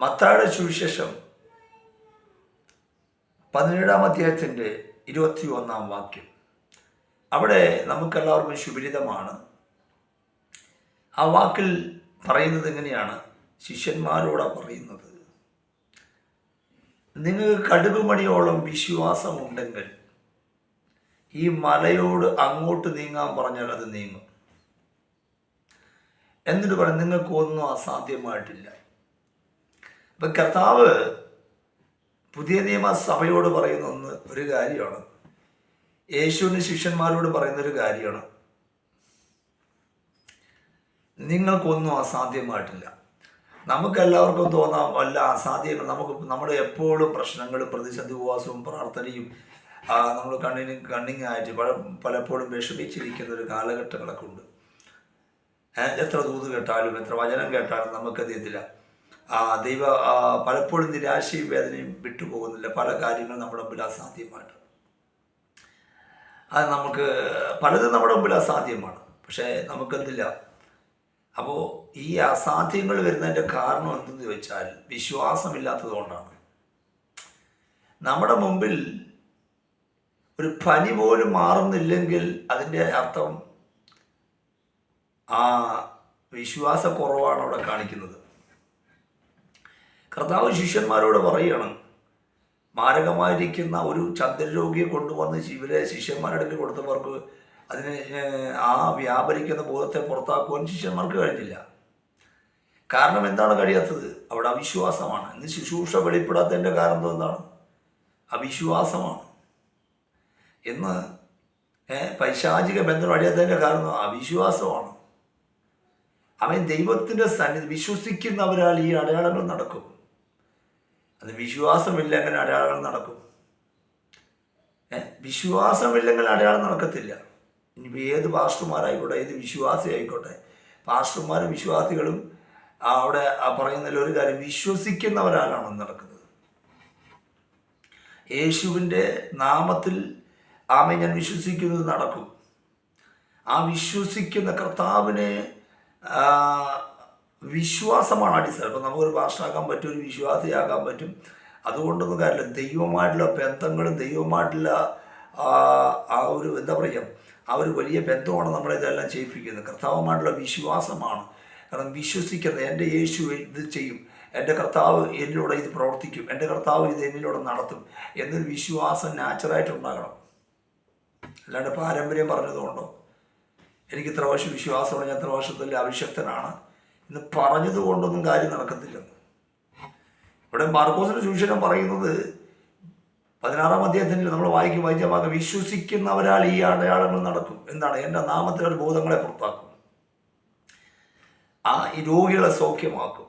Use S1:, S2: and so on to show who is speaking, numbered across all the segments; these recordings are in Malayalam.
S1: മത്തായുടെ സുവിശേഷം പതിനേഴാം അധ്യായത്തിന്റെ ഇരുപത്തി ഒന്നാം വാക്യം. അവിടെ നമുക്കെല്ലാവർക്കും സുപരിതമാണ് ആ വാക്കിൽ പറയുന്നത് എങ്ങനെയാണ്? ശിഷ്യന്മാരോടാ പറയുന്നത്. നിങ്ങൾക്ക് കടുകുമണിയോളം വിശ്വാസമുണ്ടെങ്കിൽ ഈ മലയോട് അങ്ങോട്ട് നീങ്ങാൻ പറഞ്ഞാൽ അത് നീങ്ങും. എന്നിട്ട് പറയും നിങ്ങൾക്ക് ഒന്നും അസാധ്യമായിട്ടില്ല. ഇപ്പൊ കർത്താവ് പുതിയ നിയമസഭയോട് പറയുന്ന ഒന്ന് ഒരു കാര്യമാണ്. യേശുവിന് ശിഷ്യന്മാരോട് പറയുന്ന ഒരു കാര്യമാണ്. നിങ്ങൾക്കൊന്നും അസാധ്യമായിട്ടില്ല. നമുക്കെല്ലാവർക്കും തോന്നാം വല്ല അസാധ്യങ്ങൾ നമുക്ക് നമ്മുടെ എപ്പോഴും പ്രശ്നങ്ങളും പ്രതിസന്ധി ഉപവാസവും പ്രാർത്ഥനയും നമ്മൾ കണ്ണിന് കണ്ണിങ് ആയിട്ട് പല പലപ്പോഴും വിഷമിച്ചിരിക്കുന്ന ഒരു കാലഘട്ടങ്ങളൊക്കെ ഉണ്ട്. എത്ര ദൂത് കേട്ടാലും എത്ര വചനം കേട്ടാലും നമുക്കത് ആ ദൈവ പലപ്പോഴും നിരാശയും വേദനയും വിട്ടുപോകുന്നില്ല. പല കാര്യങ്ങളും നമ്മുടെ മുമ്പിൽ അസാധ്യമായിട്ട് അത് നമുക്ക് പലതും നമ്മുടെ മുമ്പിൽ അസാധ്യമാണ് പക്ഷേ നമുക്കെന്തില്ല? അപ്പോൾ ഈ അസാധ്യങ്ങൾ വരുന്നതിന്റെ കാരണം എന്തെന്ന് ചോദിച്ചാൽ വിശ്വാസമില്ലാത്തത് കൊണ്ടാണ് നമ്മുടെ മുമ്പിൽ ഒരു പനി പോലും മാറുന്നില്ലെങ്കിൽ അതിന്റെ അർത്ഥം ആ വിശ്വാസക്കുറവാണ് അവിടെ കാണിക്കുന്നത്. കർത്താവ് ശിഷ്യന്മാരോട് പറയുകയാണ് മാരകമായിരിക്കുന്ന ഒരു ചന്ദ്രരോഗിയെ കൊണ്ടുവന്ന് ഇവരെ ശിഷ്യന്മാരുടെ കൊടുത്തവർക്ക് അതിന് ആ വ്യാപരിക്കുന്ന ബോധത്തെ പുറത്താക്കുവാൻ ശിഷ്യന്മാർക്ക് കഴിഞ്ഞില്ല. കാരണം എന്താണ് കഴിയാത്തത്? അവിടെ അവിശ്വാസമാണ്. ഇന്ന് ശുശ്രൂഷ വെളിപ്പെടാത്തതിന്റെ കാരണം എന്താണ്? അവിശ്വാസമാണ്. ഇന്ന് പൈശാചിക ബന്ധം അടിയാത്തതിന്റെ കാരണം അവിശ്വാസമാണ്. അവൻ ദൈവത്തിന്റെ സന്നിധി വിശ്വസിക്കുന്നവരാൽ ഈ അടയാളങ്ങൾ നടക്കും. അത് വിശ്വാസമില്ലെങ്കിൽ അടയാളങ്ങൾ നടക്കും. വിശ്വാസമില്ലെങ്കിൽ അടയാളം നടക്കത്തില്ല. ഇനി ഏത് പാസ്റ്റർമാരായിക്കോട്ടെ ഏത് വിശ്വാസി ആയിക്കോട്ടെ പാസ്റ്റർമാരും വിശ്വാസികളും അവിടെ പറയുന്നതിൽ ഒരു കാര്യം വിശ്വസിക്കുന്നവരാലാണ് നടക്കുന്നത്. യേശുവിന്റെ നാമത്തിൽ ആമെ ഞാൻ വിശ്വസിക്കുന്നത് നടക്കും. ആ വിശ്വസിക്കുന്ന കർത്താവിനെ വിശ്വാസമാണ്. അടിസ്ഥാനം ഇപ്പം നമുക്കൊരു പാസ്റ്റാക്കാൻ പറ്റും ഒരു വിശ്വാസിയാകാൻ പറ്റും. അതുകൊണ്ടൊന്നും കാര്യമില്ല. ദൈവമായിട്ടുള്ള ബന്ധങ്ങളും ദൈവമായിട്ടുള്ള ആ ഒരു എന്താ പറയുക ആ ഒരു വലിയ ബന്ധമാണ് നമ്മളെ ഇതെല്ലാം ചെയ്യിപ്പിക്കുന്നത്. കർത്താവുമായിട്ടുള്ള വിശ്വാസമാണ്. കാരണം വിശ്വസിക്കുന്നത് എന്റെ യേശു ഇത് ചെയ്യും. എന്റെ കർത്താവ് എന്നിലൂടെ ഇത് പ്രവർത്തിക്കും. എന്റെ കർത്താവ് ഇത് എന്നിലൂടെ നടത്തും എന്നൊരു വിശ്വാസം നാച്ചുറായിട്ട് ഉണ്ടാകണം. അല്ലാണ്ട് പാരമ്പര്യം പറഞ്ഞതുകൊണ്ടോ? എനിക്ക് ഇത്ര വർഷം വിശ്വാസമാണ് ഞാൻ ഇത്ര വർഷത്തിൽ അഭിഷക്തനാണ്. എന്ന് പറഞ്ഞത് കൊണ്ടൊന്നും കാര്യം നടക്കത്തില്ല. ഇവിടെ മാർക്കോസിന്റെ സുവിശേഷം പറയുന്നത് പതിനാറാം അധ്യായത്തിൽ നമ്മൾ വായിക്കും വായിച്ച ഭാഗം വിശ്വസിക്കുന്നവരാൽ ഈ അടയാളങ്ങൾ നടക്കും. എന്താണ്? എന്റെ നാമത്തിൽ ഒരു ബോധങ്ങളെ പുറത്താക്കും. ആ രോഗികളെ സൗഖ്യമാക്കും.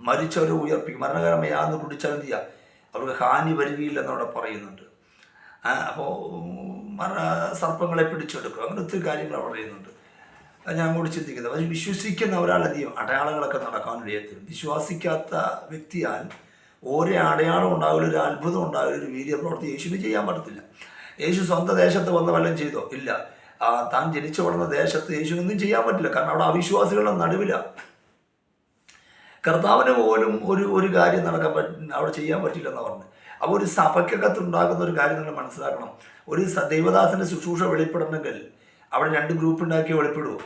S1: മരിച്ചവരെ ഉയർപ്പിക്കും. മരണകരമയാന്ന് പിടിച്ചാൽ എന്ത് ചെയ്യുക അവർക്ക് ഹാനി വരികയില്ലെന്നവിടെ പറയുന്നുണ്ട്. അപ്പോൾ സർപ്പങ്ങളെ പിടിച്ചെടുക്കും. അങ്ങനെ ഒത്തിരി കാര്യങ്ങൾ പറയുന്നുണ്ട്. ഞാൻ കൂടി ചിന്തിക്കുന്നത് പക്ഷേ വിശ്വസിക്കുന്ന ഒരാളധികം അടയാളങ്ങളൊക്കെ നടക്കാൻ വേണ്ടി വിശ്വസിക്കാത്ത വ്യക്തിയാൽ ഓരോ അടയാളം ഉണ്ടാവില്ല ഒരു അത്ഭുതം ഉണ്ടാവില്ല ഒരു വീര്യ പ്രവർത്തി യേശുവിന് ചെയ്യാൻ പറ്റത്തില്ല. യേശു സ്വന്തം ദേശത്ത് വന്ന് വല്ലതും ചെയ്തോ? ഇല്ല. താൻ ജനിച്ചു വളർന്ന ദേശത്ത് യേശുവിനൊന്നും ചെയ്യാൻ പറ്റില്ല. കാരണം അവിടെ അവിശ്വാസികളുടെ നടുവില. കർത്താവിന് പോലും ഒരു ഒരു കാര്യം നടക്കാൻ പറ്റ അവിടെ ചെയ്യാൻ പറ്റില്ലെന്ന് പറഞ്ഞു അപ്പോൾ ഒരു സഭയ്ക്കകത്ത് ഉണ്ടാകുന്ന ഒരു കാര്യം നിങ്ങൾ മനസ്സിലാക്കണം. ഒരു ദൈവദാസിന്റെ ശുശ്രൂഷ വെളിപ്പെടണമെങ്കിൽ അവിടെ രണ്ട് ഗ്രൂപ്പ് ഉണ്ടാക്കി വെളിപ്പെടുവോ?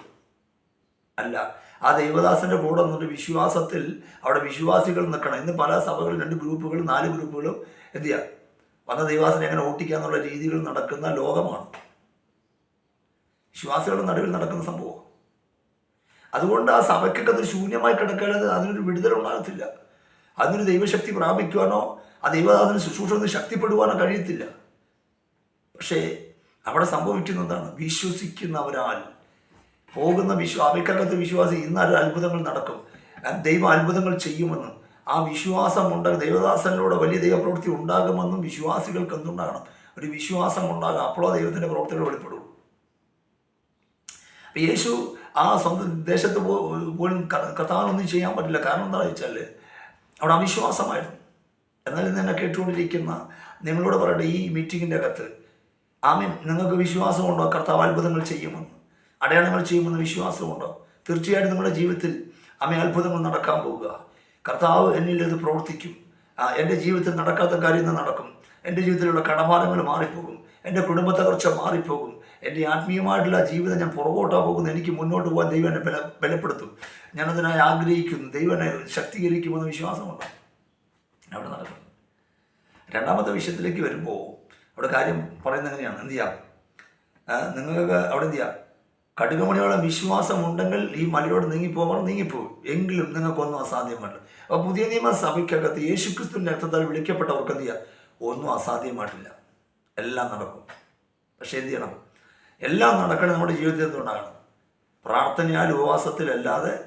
S1: അല്ല. ആ ദൈവദാസന്റെ കൂടെ നിന്നിട്ട് വിശ്വാസത്തിൽ അവിടെ വിശ്വാസികൾ നിൽക്കണം. ഇന്ന് പല സഭകളും രണ്ട് ഗ്രൂപ്പുകളും നാല് ഗ്രൂപ്പുകളും എന്ത് ചെയ്യുക വന്ന ദൈവാസനെ എങ്ങനെ ഓട്ടിക്കുക എന്നുള്ള രീതികൾ നടക്കുന്ന ലോകമാണ്. വിശ്വാസികളുടെ നടുവിൽ നടക്കുന്ന സംഭവം അതുകൊണ്ട് ആ സഭയ്ക്കൊക്കെ അത് ശൂന്യമായി കിടക്കാതെ അതിനൊരു വിടുതലുണ്ടാകത്തില്ല അതിനൊരു ദൈവശക്തി പ്രാപിക്കുവാനോ ആ ദൈവദാസന് ശുശ്രൂഷ ശക്തിപ്പെടുവാനോ കഴിയത്തില്ല. പക്ഷേ അവിടെ സംഭവിക്കുന്നതാണ് വിശ്വസിക്കുന്നവരാൽ. പോകുന്ന വിശ്വ അവയ്ക്കകത്ത് വിശ്വാസം ഇന്നൊരു അത്ഭുതങ്ങൾ നടക്കും. ദൈവ അത്ഭുതങ്ങൾ ചെയ്യുമെന്നും ആ വിശ്വാസം ഉണ്ടാകും ദൈവദാസനിലൂടെ വലിയ ദൈവപ്രവൃത്തി ഉണ്ടാകുമെന്നും വിശ്വാസികൾക്ക് എന്തുണ്ടാകണം? ഒരു വിശ്വാസം ഉണ്ടാകും അപ്പോഴോ ദൈവത്തിന്റെ പ്രവൃത്തികൾ വെളിപ്പെടും. അപ്പം യേശു ആ സ്വന്തം ദേശത്ത് പോലും കർത്താവിനൊന്നും ചെയ്യാൻ പറ്റില്ല. കാരണം എന്താണെന്ന് വെച്ചാൽ അവിടെ അവിശ്വാസമായിരുന്നു. എന്നാൽ ഇന്ന് എന്നെ കേട്ടുകൊണ്ടിരിക്കുന്ന നിങ്ങളോട് പറയട്ടെ ഈ മീറ്റിങ്ങിന്റെ അകത്ത് ആമീൻ. നിങ്ങൾക്ക് വിശ്വാസമുണ്ടോ? കർത്താവ് അത്ഭുതങ്ങൾ ചെയ്യുമെന്ന്. അടയാളങ്ങൾ ചെയ്യുമെന്ന് വിശ്വാസമുണ്ടോ? തീർച്ചയായിട്ടും നമ്മുടെ ജീവിതത്തിൽ ആമീൻ അത്ഭുതങ്ങൾ നടക്കാൻ പോവുക കർത്താവ് എന്നിൽ ഇത് പ്രവർത്തിക്കും. എന്റെ ജീവിതത്തിൽ നടക്കാത്ത കാര്യങ്ങൾ നടക്കും. എന്റെ ജീവിതത്തിലുള്ള കടഭാരങ്ങൾ മാറിപ്പോകും. എന്റെ കുടുംബ തകർച്ച മാറിപ്പോകും. എന്റെ ആത്മീയമായിട്ടുള്ള ജീവിതം ഞാൻ പുറകോട്ടാ പോകുന്നു എനിക്ക് മുന്നോട്ട് പോകാൻ ദൈവം എന്നെ ബല ബലപ്പെടുത്തും. ഞാനതിനായി ആഗ്രഹിക്കുന്നു. ദൈവം എന്നെ ശക്തീകരിക്കുമെന്ന് വിശ്വാസമുണ്ട്. അവിടെ നടക്കും രണ്ടാമത്തെ വിഷയത്തിലേക്ക് വരുമ്പോൾ അവിടെ കാര്യം പറയുന്നത് എങ്ങനെയാണ്? എന്ത് ചെയ്യാം? നിങ്ങൾക്ക് അവിടെ എന്ത് ചെയ്യാം? കടുകമണിയോളം വിശ്വാസം ഉണ്ടെങ്കിൽ ഈ മലയോട് നീങ്ങിപ്പോകാൻ നീങ്ങിപ്പോകും എങ്കിലും നിങ്ങൾക്കൊന്നും അസാധ്യമല്ല അപ്പോൾ പുതിയ നിയമ സഭയ്ക്കകത്ത് യേശുക്രിസ്തുവിന്റെ രക്തത്താൽ വിളിക്കപ്പെട്ടവർക്ക് എന്ത് ചെയ്യാം? ഒന്നും അസാധ്യമായിട്ടില്ല. എല്ലാം നടക്കും. പക്ഷേ എന്ത് ചെയ്യണം? എല്ലാം നടക്കണം നമ്മുടെ ജീവിതത്തിൽ നിന്നുണ്ടാകണം. പ്രാർത്ഥനയാൽ ഉപവാസത്തിലല്ലാതെ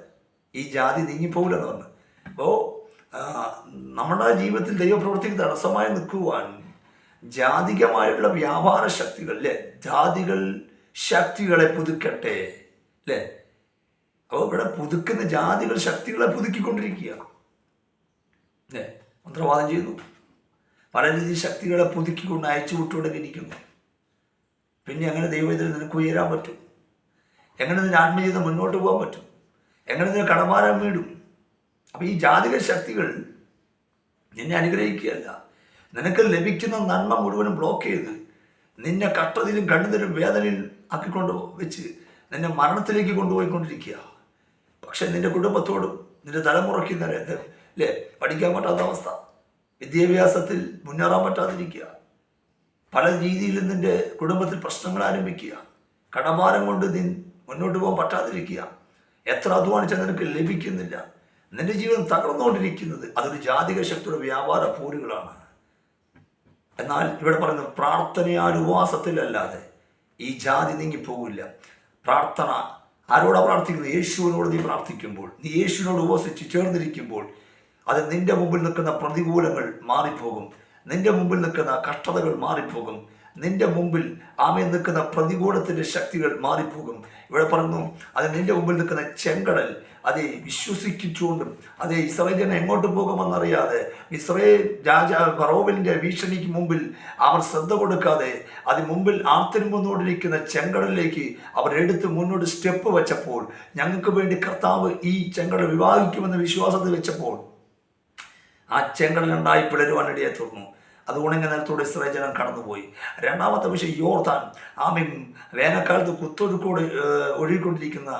S1: ഈ ജാതി നീങ്ങിപ്പോകില്ലെന്ന് പറഞ്ഞു. അപ്പോൾ നമ്മുടെ ജീവിതത്തിൽ ദൈവപ്രവൃത്തിക്ക് തടസ്സമായി നിൽക്കുവാൻ ജാതികമായിട്ടുള്ള വ്യാപാര ശക്തികൾ അല്ലേ ജാതികൾ ശക്തികളെ പുതുക്കട്ടെ അല്ലേ അപ്പോൾ ഇവിടെ പുതുക്കുന്ന ജാതികൾ ശക്തികളെ പുതുക്കിക്കൊണ്ടിരിക്കുക അല്ലേ മന്ത്രവാദം ചെയ്യുന്നു. പല രീതി ശക്തികളെ പുതുക്കിക്കൊണ്ട് അയച്ചു വിട്ടുകൊണ്ടിരിക്കുന്നു പിന്നെ എങ്ങനെ ദൈവത്തിൽ നിനക്ക് ഉയരാൻ പറ്റും? എങ്ങനെ നിന്റെ ആത്മജീവിതം മുന്നോട്ട് പോകാൻ പറ്റും? എങ്ങനെ നിന്നെ കടമാരം വീടും? അപ്പം ഈ ജാതിക ശക്തികൾ നിന്നെ അനുഗ്രഹിക്കുകയല്ല. നിനക്ക് ലഭിക്കുന്ന നന്മ മുഴുവനും ബ്ലോക്ക് ചെയ്ത് നിന്നെ കഷ്ടതയിലും കണ്ണുതിലും വേദനയിൽ ആക്കിക്കൊണ്ട് വെച്ച് നിന്നെ മരണത്തിലേക്ക് കൊണ്ടുപോയിക്കൊണ്ടിരിക്കുക. പക്ഷെ നിന്റെ കുടുംബത്തോടും നിന്റെ തലമുറയ്ക്ക് അല്ലേ പഠിക്കാൻ പറ്റാത്ത അവസ്ഥ. വിദ്യാഭ്യാസത്തിൽ മുന്നേറാൻ പറ്റാതിരിക്കുക. പല രീതിയിലും നിന്റെ കുടുംബത്തിൽ പ്രശ്നങ്ങൾ ആരംഭിക്കുക. കടഭാരം കൊണ്ട് നീ മുന്നോട്ട് പോകാൻ പറ്റാതിരിക്കുക. എത്ര അധ്വാനിച്ചാൽ നിനക്ക് ലഭിക്കുന്നില്ല. നിന്റെ ജീവിതം തകർന്നുകൊണ്ടിരിക്കുന്നത് അതൊരു ജാതിക ശക്തിയുടെ വ്യാപാര പോരുകളാണ്. എന്നാൽ ഇവിടെ പറയുന്നത് പ്രാർത്ഥനയാൽ ഉപവാസത്തിലല്ലാതെ ഈ ജാതി നീങ്ങിപ്പോകില്ല. പ്രാർത്ഥന ആരോടാ പ്രാർത്ഥിക്കുന്നത്? യേശുവിനോട് നീ പ്രാർത്ഥിക്കുമ്പോൾ നീ യേശുവിനോട് ഉപസിച്ച് ചേർന്നിരിക്കുമ്പോൾ അത് നിന്റെ മുമ്പിൽ നിൽക്കുന്ന പ്രതികൂലങ്ങൾ മാറിപ്പോകും. നിന്റെ മുമ്പിൽ നിൽക്കുന്ന കഷ്ടതകൾ മാറിപ്പോകും. നിന്റെ മുമ്പിൽ ആമയിൽ നിൽക്കുന്ന പ്രതികൂലത്തിന്റെ ശക്തികൾ മാറിപ്പോകും. ഇവിടെ പറഞ്ഞു അത് നിന്റെ മുമ്പിൽ നിൽക്കുന്ന ചെങ്കടൽ അത് വിശ്വസിച്ചുകൊണ്ടും ഇസ്രായേൽ ജനം എങ്ങോട്ട് പോകുമെന്നറിയാതെ ഇസ്രായേൽ രാജ ഫറോവിന്റെ ഭീഷണിക്ക് മുമ്പിൽ അവർ ശ്രദ്ധ കൊടുക്കാതെ അതിന് മുമ്പിൽ ആർത്തിരുമ്പുന്നോണ്ടിരിക്കുന്ന ചെങ്കടലിലേക്ക് അവർ എടുത്ത് മുന്നോട്ട് സ്റ്റെപ്പ് വെച്ചപ്പോൾ ഞങ്ങൾക്ക് വേണ്ടി കർത്താവ് ഈ ചെങ്കടൽ വിവാഹിക്കുമെന്ന വിശ്വാസത്തിൽ വെച്ചപ്പോൾ ആ ചെങ്കടലുണ്ടായി പിളരുവാനിടയെ തീർന്നു. അത് ഉണങ്ങി നിലത്തോടെ ഇസ്രായേൽ ജനം കടന്നുപോയി. രണ്ടാമത്തെ വിഷയം യോർത്താൻ ആമീൻ വേനൽക്കാലത്ത് കുത്തൊഴുക്കോട് ഒഴുകിക്കൊണ്ടിരിക്കുന്ന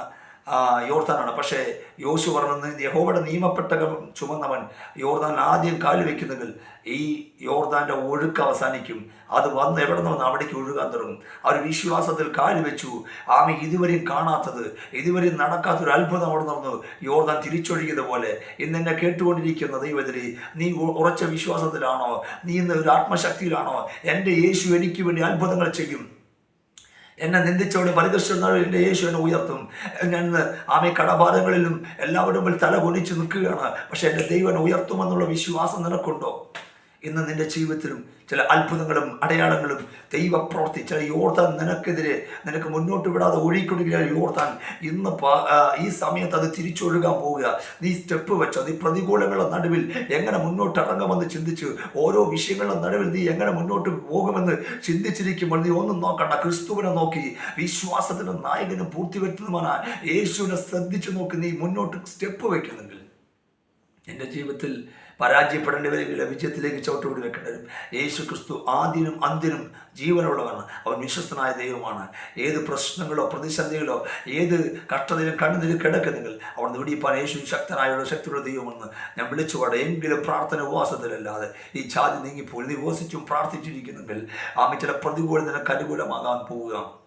S1: ആ, യോർത്താനാണ് പക്ഷേ യോശു പറഞ്ഞത് യഹോവയുടെ നിയമപ്പെട്ടകം ചുമന്നവൻ യോർദാൻ ആദ്യം കാലു വെക്കുന്നെങ്കിൽ ഈ യോർദാന്റെ ഒഴുക്ക് അവസാനിക്കും. അത് വന്ന് എവിടെ നിന്ന് വന്ന് അവിടേക്ക് ഒഴുകാൻ തുടങ്ങും. അവർ വിശ്വാസത്തിൽ കാലു വെച്ചു. ആമി ഇതുവരെയും കാണാത്തത് ഇതുവരെയും നടക്കാത്തൊരു അത്ഭുതം അവിടെ നടന്നു. യോർദാൻ തിരിച്ചൊഴുകിയത് പോലെ ഇന്ന് എന്നെ കേട്ടുകൊണ്ടിരിക്കുന്ന ദൈവത്തിലെ നീ ഉറച്ച വിശ്വാസത്തിലാണോ? നീ ഇന്ന് ഒരു ആത്മശക്തിയിലാണോ? എന്റെ യേശു എനിക്ക് വേണ്ടി അത്ഭുതങ്ങൾ ചെയ്യും. എന്നെ നിന്ദിച്ചവന് പരിദർശനം എന്റെ യേശു എന്നെ ഉയർത്തും. ഞാൻ ആമേ കടബാധകളിലും എല്ലാവരും തല കുനിച്ച് നിൽക്കുകയാണ്. പക്ഷെ എന്റെ ദൈവനെ ഉയർത്തുമെന്നുള്ള വിശ്വാസം നിനക്കുണ്ടോ? ഇന്ന് നിന്റെ ജീവിതത്തിലും ചില അത്ഭുതങ്ങളും അടയാളങ്ങളും ദൈവപ്രവർത്തി ചില യോർത്താൻ നിനക്കെതിരെ നിനക്ക് മുന്നോട്ട് വിടാതെ ഒഴുകിക്കൊടുക്കുക യോർത്താൻ ഇന്ന് ഈ സമയത്ത് അത് തിരിച്ചൊഴുകാൻ പോവുക. നീ സ്റ്റെപ്പ് വെച്ചോ നീ പ്രതികൂലങ്ങളുടെ നടുവിൽ എങ്ങനെ മുന്നോട്ട് ഇറങ്ങുമെന്ന് ചിന്തിച്ച് ഓരോ വിഷയങ്ങളുടെ നടുവിൽ നീ എങ്ങനെ മുന്നോട്ട് പോകുമെന്ന് ചിന്തിച്ചിരിക്കുമ്പോൾ നീ ഒന്നും നോക്കണ്ട. ക്രിസ്തുവിനെ നോക്കി വിശ്വാസത്തിന്റെ നായകനും വരുത്തുന്നതുമാണ് യേശുവിനെ ശ്രദ്ധിച്ചു നോക്കി നീ മുന്നോട്ട് സ്റ്റെപ്പ് വയ്ക്കണമെങ്കിൽ. എന്റെ ജീവിതത്തിൽ പരാജയപ്പെടേണ്ടി വരികയില്ല വിജയത്തിലേക്ക് ചവിട്ടുപിടി വെക്കേണ്ടി വരും യേശു ക്രിസ്തു ആദ്യനും അന്ത്യനും ജീവനുള്ളവനാണ്. അവൻ വിശ്വസ്തനായ ദൈവമാണ്. ഏത് പ്രശ്നങ്ങളോ പ്രതിസന്ധികളോ ഏത് കഷ്ടതയിലും കണ്ണുനിലും കിടക്കുന്നെങ്കിൽ അവൻ നേടിയപ്പോൾ യേശു ശക്തനായുള്ള ശക്തിയുള്ള ദൈവമെന്ന് ഞാൻ വിളിച്ചുപാടെ. എങ്കിലും പ്രാർത്ഥന ഉപവാസത്തിലല്ലാതെ ഈ ജാതി നീങ്ങിപ്പോയി. നീ ഉപവസിച്ചും പ്രാർത്ഥിച്ചിരിക്കുന്നെങ്കിൽ ആമി ചില പ്രതികൂലം പോവുക.